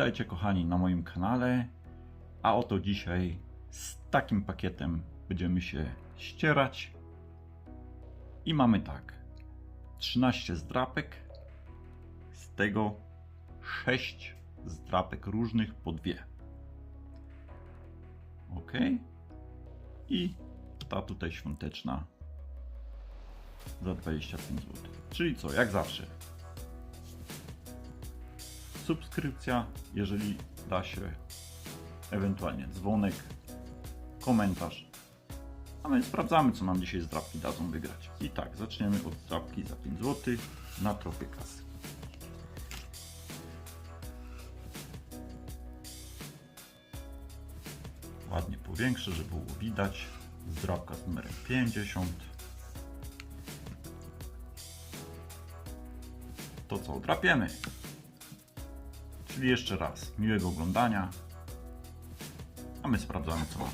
Witajcie kochani na moim kanale. A oto dzisiaj z takim pakietem będziemy się ścierać. I mamy tak. 13 zdrapek. Z tego 6 zdrapek różnych po dwie. Ok. I ta tutaj świąteczna za 25 zł. Czyli co, jak zawsze. Subskrypcja, jeżeli da się, ewentualnie dzwonek, komentarz. A my sprawdzamy, co nam dzisiaj zdrapki dadzą wygrać. I tak, zaczniemy od zdrapki za 5 zł na tropie kasy. Ładnie powiększę, żeby było widać. Zdrapka z numerem 50. To co, drapiemy. Czyli jeszcze raz, miłego oglądania. A my sprawdzamy co mamy.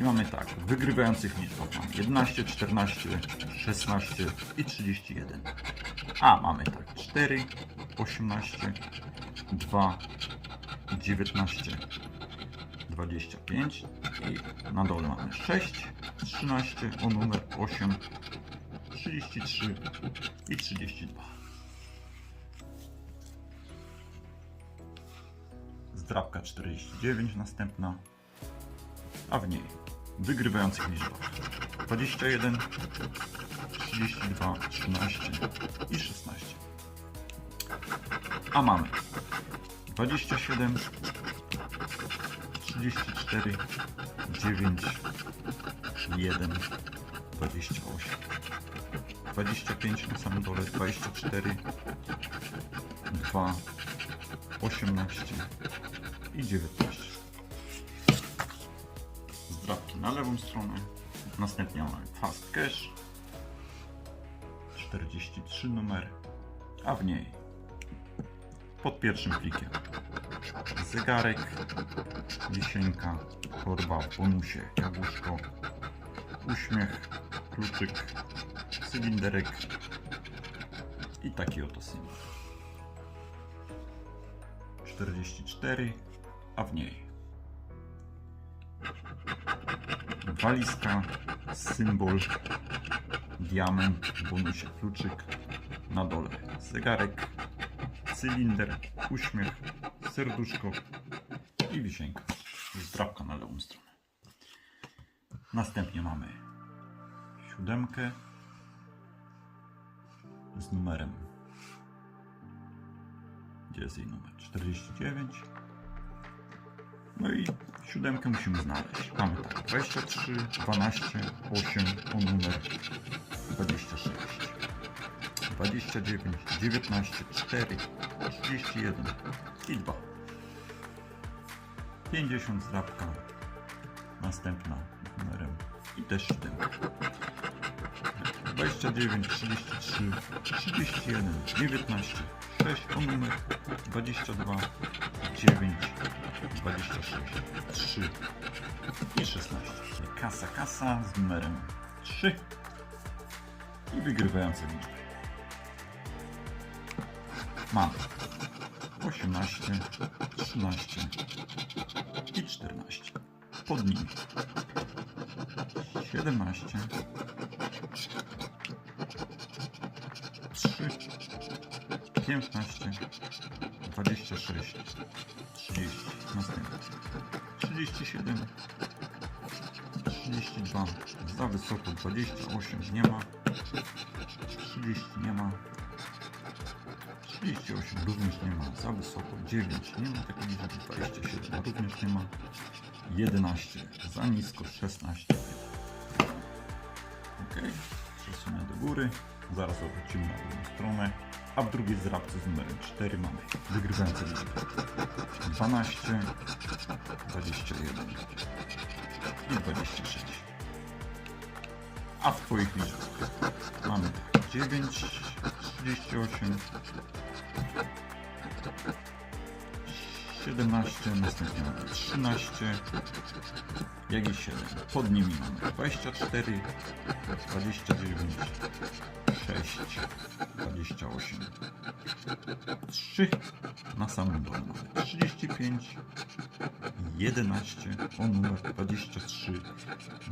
I mamy tak, wygrywających liczbach mamy 11, 14, 16 i 31. A mamy tak 4, 18, 2, 19, 25 i na dole mamy 6, 13, o numer 8, 33 i 32. Zdrabka 49 następna, a w niej wygrywających liczbach 21, 32, 13 i 16. A mamy 27, 34, 9, 1, 28, 25 na samym dole, 24, 2, 18 i 19. Zdrabki na lewą stronę. Następnie mamy Fast Cash. 43 numer. A w niej pod pierwszym plikiem zegarek, wisienka, torba w bonusie, jabłuszko, uśmiech, kluczyk, cylinderek i taki oto symbol. 44, a w niej walizka, symbol, diament, bonusie kluczyk, na dole zegarek, cylinder, uśmiech, serduszko i wisienka. Zdrabka na lewą stronę. Następnie mamy siódemkę z numerem gdzie jest jej numer? 49. No i siódemkę musimy znaleźć. Mamy tak, 23, 12, 8, o numer 26. 29, 19, 4, 31 i 2. 50 zdrabka. Następna numerem i też 7. 29, 33, 31, 19, 6 o numer 22, 9, 26, 3 i 16. Kasa, kasa z numerem 3 i wygrywające liczby. Mamy 18, 13 i 14. Pod nimi 17, 15, 26, 30, następnie 37, 32, za wysoko 28 nie ma, 30 nie ma, 38 również nie ma, za wysoko 9 nie ma takiej liczby, 27 również nie ma, 11 za nisko, 16 ok, przesunę do góry, zaraz obrócimy na drugą stronę, a w drugiej z numerem 4 mamy wygrywające liczby 12, 21 i 26. A w Twoich liczbach mamy 9, 38, 17, następnie mamy 13, jak i 7. Pod nimi mamy 24, 29, 6, 28, 3 na samym dole. mamy 35, 11, o numer 23,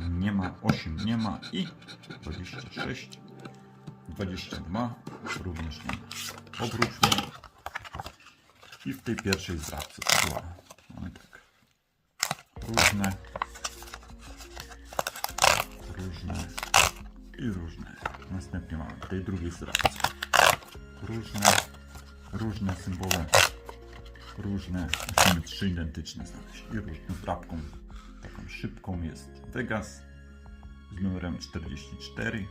nie ma, 8 nie ma i 26, 22 również nie. Ma. Obróćmy. I w tej pierwszej zdrabce. Była. Mamy tak. Różne, różne. I różne. Następnie mamy w tej drugiej różne, różne symbole, różne, musimy trzy identyczne znaleźć i różną zdrabką, taką szybką jest Vegas z numerem 44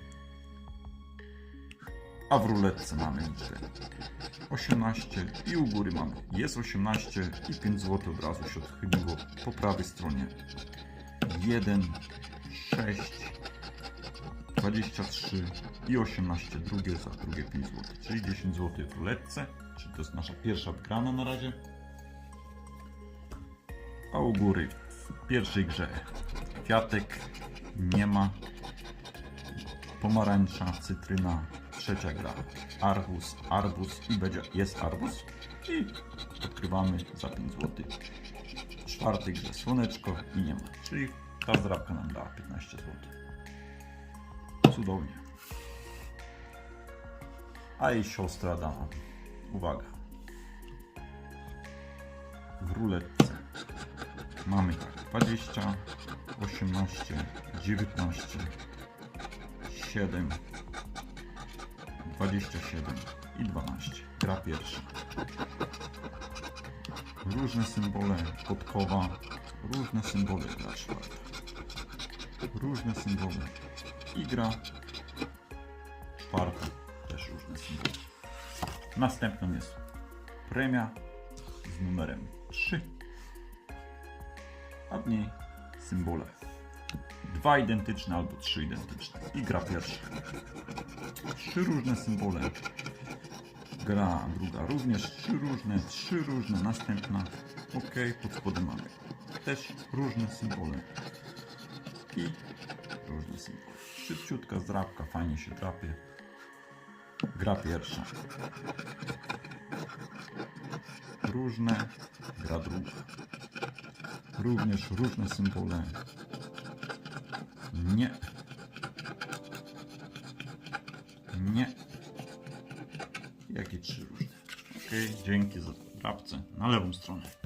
a w ruletce mamy liczbę 18 i u góry mamy jest 18 i 5 zł od razu się odchyliło po prawej stronie. 1, 6, 23 i 18 drugie za drugie 5 zł, czyli 10 zł w ruletce, czyli to jest nasza pierwsza wygrana na razie. A u góry w pierwszej grze kwiatek nie ma, pomarańcza, cytryna, trzecia gra arbuz, arbuz i będzie, jest arbuz i odkrywamy za 5 zł. W czwartej grze słoneczko i nie ma, czyli ta zdrabka nam dała 15 zł. Cudownie. A jej siostra dała. Uwaga. W ruletce mamy tak 20, 18, 19, 7, 27 i 12. Gra pierwsza. Różne symbole podkowa, różne symbole gra czwarta. Różne symbole i gra. Też różne symbole. Następną jest premia z numerem 3, a w niej symbole. Dwa identyczne albo trzy identyczne. I gra pierwsza. Trzy różne symbole. Gra druga również trzy różne, trzy różne, następna. Ok, pod spodem mamy też różne symbole. I różne symbole. Szybciutka zdrabka, fajnie się drapie. Gra pierwsza. Różne, gra druga. Również różne symbole. Nie. Nie. Jakie trzy różne. Ok, dzięki za drapce. Na lewą stronę.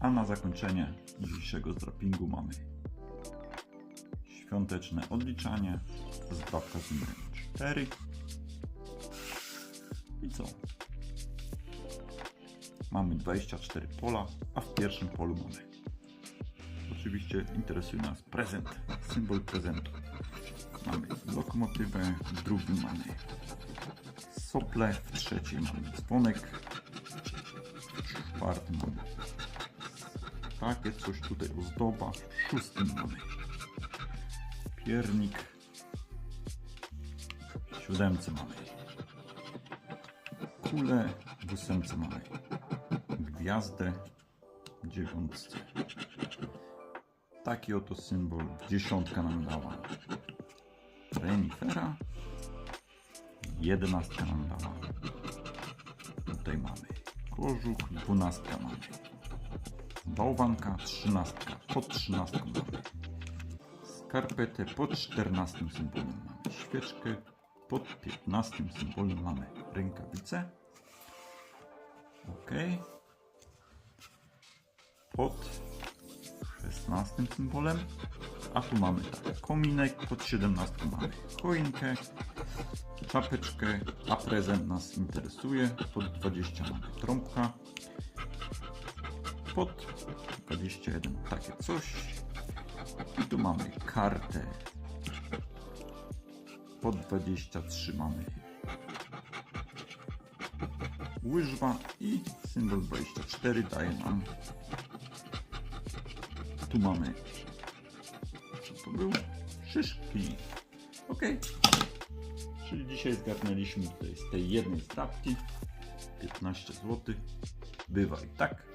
A na zakończenie dzisiejszego zdrapingu mamy świąteczne odliczanie. Zdrapka z numerem 4. I co? Mamy 24 pola, a w pierwszym polu mamy. Oczywiście interesuje nas prezent, symbol prezentu. Mamy lokomotywę, w drugim mamy sople, w trzeciej mamy dzwonek, w czwartym mamy takie coś tutaj ozdoba, w szóstym mamy piernik, w siódemce mamy. Kulę, w ósemce mamy. Gwiazdę, w dziewiątce taki oto symbol, dziesiątka nam dała. Renifera, jedenastka nam dała. Tutaj mamy. Kożuch, dwunastka mamy bałwanka, trzynastka, pod trzynastką mamy skarpetę, pod czternastym symbolem mamy. Świeczkę, pod piętnastym symbolem mamy. Rękawice. Ok. Pod 16 symbolem, a tu mamy tak, kominek, pod 17 mamy. Choinkę, czapeczkę, a prezent nas interesuje, pod 20 mamy trąbka, pod 21 takie coś. I tu mamy kartę, pod 23 mamy łyżwa i symbol 24 daje nam. Tu mamy co to był? Szyszki. Ok czyli dzisiaj zgarnęliśmy tutaj z tej jednej strapki 15 zł bywa i tak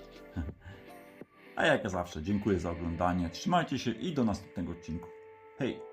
A jak zawsze, dziękuję za oglądanie. Trzymajcie się i do następnego odcinku. Hej!